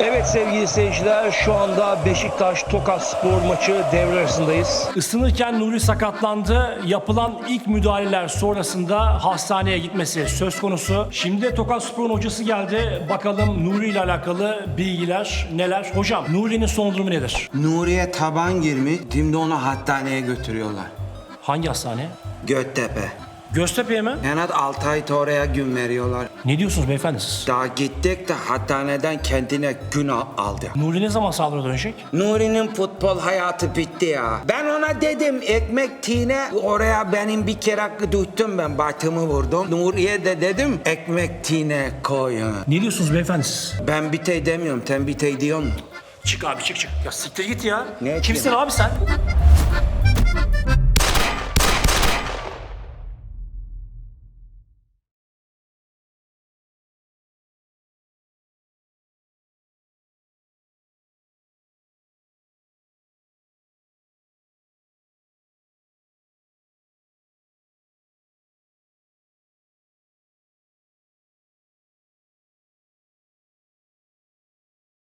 Evet sevgili seyirciler şu anda Beşiktaş Tokat Spor maçı devre arasındayız. Isınırken Nuri sakatlandı. Yapılan ilk müdahaleler sonrasında hastaneye gitmesi söz konusu. Şimdi de Tokat Spor'un hocası geldi. Bakalım Nuri ile alakalı bilgiler neler? Hocam Nuri'nin son durumu nedir? Nuriye taban girmiş, şimdi onu hastaneye götürüyorlar. Hangi hastane? Göttepe. Göztepe'ye mi? En az 6 ay oraya gün veriyorlar. Ne diyorsunuz beyefendi siz? Daha gittik de hastaneden kendine gün al- aldı. Nuri ne zaman sağlığa dönecek? Nuri'nin futbol hayatı bitti ya. Ben ona dedim ekmek tine oraya benim bir kere tuttum ben batımı vurdum. Nuriye de dedim ekmek tine koyun. Ne diyorsunuz beyefendi siz? Ben bitey demiyorum sen bitey diyorsun. Çık abi çık çık. Ya siktir git ya. Ne Kimsin abi sen?